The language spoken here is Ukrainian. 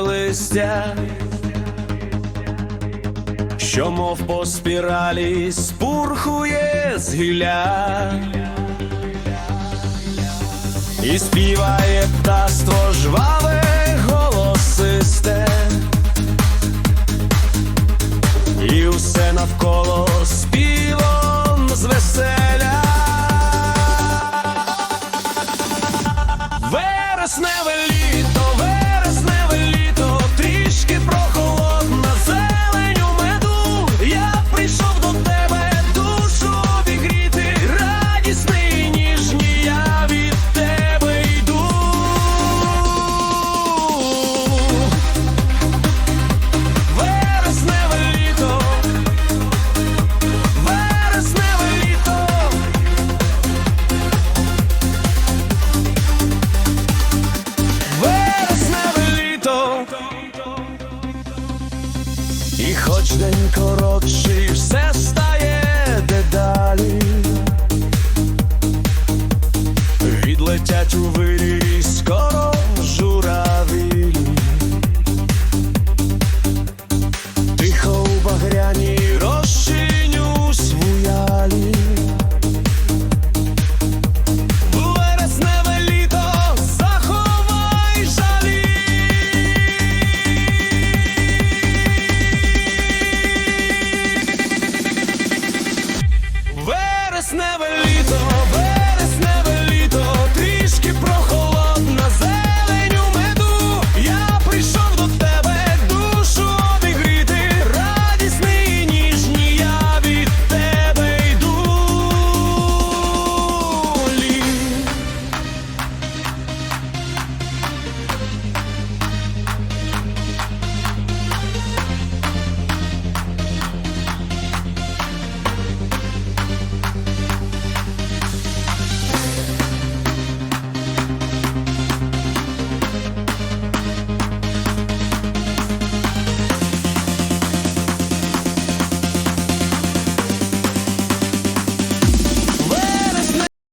листя, що мов по спіралі спурхує з гілля. І співає птаство жваве голосисте, і усе навколо співом. Вересневе вересневе І хоч день коротший, все стає дедалі. Відлетять у вирій скоро